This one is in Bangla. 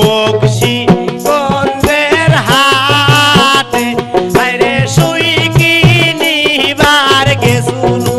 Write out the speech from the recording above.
বকশি বন্ধের হাতে। আরে সুই কিনিবার গেছুনু